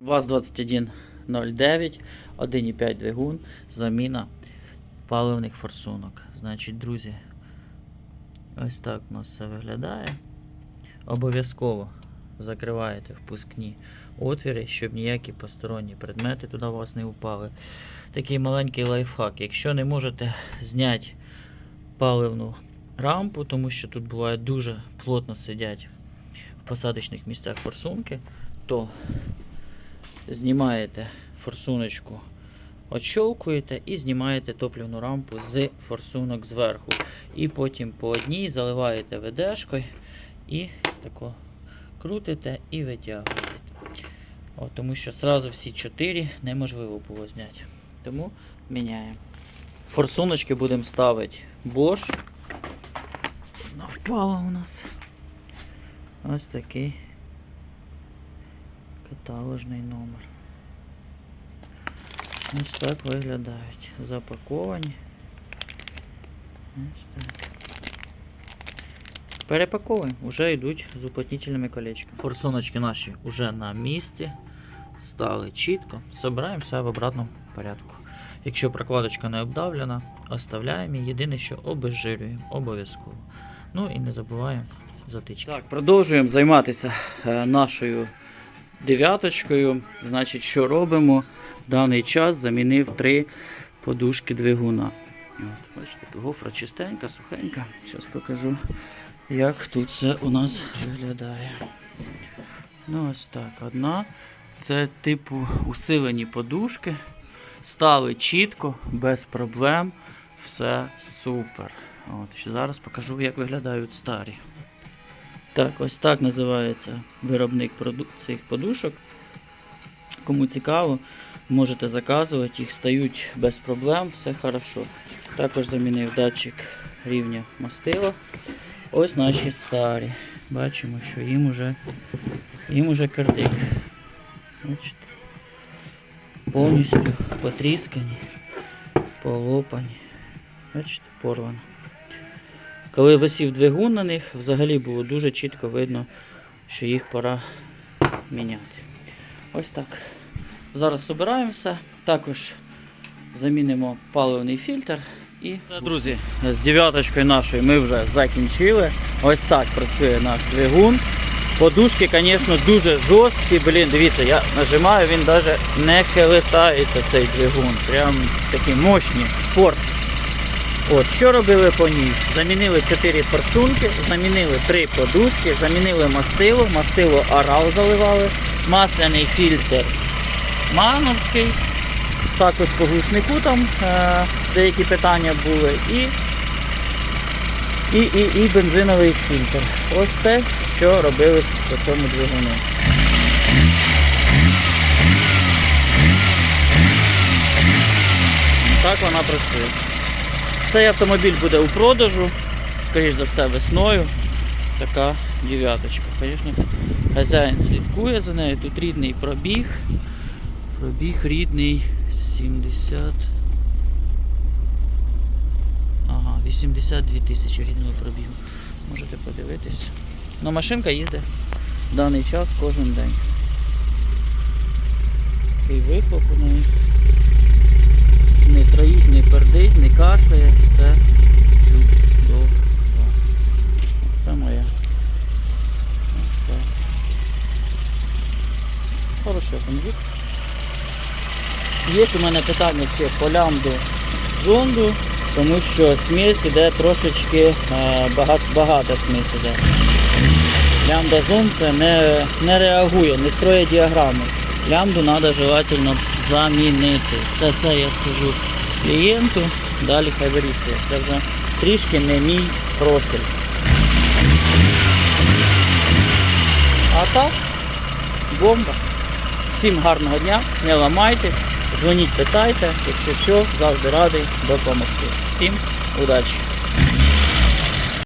ВАЗ-2109, 1,5 двигун, заміна паливних форсунок. Значить, друзі, ось так у нас все виглядає. Обов'язково закриваєте впускні отвіри, щоб ніякі посторонні предмети туди у вас не упали. Такий маленький лайфхак. Якщо не можете зняти паливну рампу, тому що тут буває дуже плотно сидять в посадочних місцях форсунки, то знімаєте форсуночку, отщолкуєте і знімаєте топливну рампу з форсунок зверху. І потім по одній заливаєте ведешкою і тако крутите і витягуєте. От, тому що сразу всі чотири неможливо було зняти. Тому міняємо. Форсуночки будемо ставити Bosch. Вона впала у нас. Ось такий каталожний номер. Ось так виглядають. Запаковані. Ось так. Перепаковуємо, вже йдуть з уплотнительними колечками. Форсуночки наші вже на місці. Стали чітко. Собираємо все в обратному порядку. Якщо прокладочка не обдавлена, оставляємо її. Єдине, що обезжирюємо обов'язково. Ну і не забуваємо затички. Так, продовжуємо займатися е, нашою дев'яточкою. Значить, що робимо? Даний час замінив три подушки двигуна. От, бачите, гофра чистенька, сухенька. Зараз покажу, як тут все у нас виглядає. Ну, ось так. Одна. Це типу усилені подушки. Стали чітко, без проблем. Все супер. От, ще зараз покажу, як виглядають старі. Так, ось так називається виробник цих подушок. Кому цікаво, можете заказувати, їх стають без проблем, все хорошо. Також замінив датчик рівня мастила. Ось наші старі. Бачимо, що їм уже, їм уже кирдик. Бачите? Повністю потріскані, полопані. Бачите, порвано. Коли висів двигун на них, взагалі було дуже чітко видно, що їх пора міняти. Ось так. Зараз збираємо все. Також замінимо паливний фільтр. І все, друзі, з дев'яточкою нашою ми вже закінчили. Ось так працює наш двигун. Подушки, звісно, дуже жорсткі. Блін, дивіться, я нажимаю, він навіть не хилитається цей двигун. Прям такі мощні, спорт. От, що робили по ній? Замінили 4 форсунки, замінили 3 подушки, замінили мастило, мастило арал заливали, масляний фільтр мановський, також по глушнику там е, деякі питання були, і, і, і, і бензиновий фільтр. Ось те, що робили по цьому двигуну. Так вона працює. Цей автомобіль буде у продажу, скоріш за все, весною. Така дев'яточка. Звісно, хазяїн слідкує за нею. Тут рідний пробіг. Пробіг рідний 70. Ага, 82 тисячі рідного пробігу. Можете подивитись. Ну, машинка їздить в даний час кожен день. Такий вихлоп у неї не троїть, не пердить, не кашляє, це чудово. Це моя. Ось так. Хороший автомобіль. Є у мене питання ще по лямбду зонду, тому що смесь іде трошечки е, багат, багата смесь іде. Лямбда зонд не, не реагує, не строїть діаграми. Лямбду треба желательно замінити. Це це я скажу клієнту, далі хай вирішує. Це вже трішки не мій профіль. А так, бомба. Всім гарного дня, не ламайтесь, дзвоніть, питайте, якщо що, завжди радий допомогти. Всім удачі!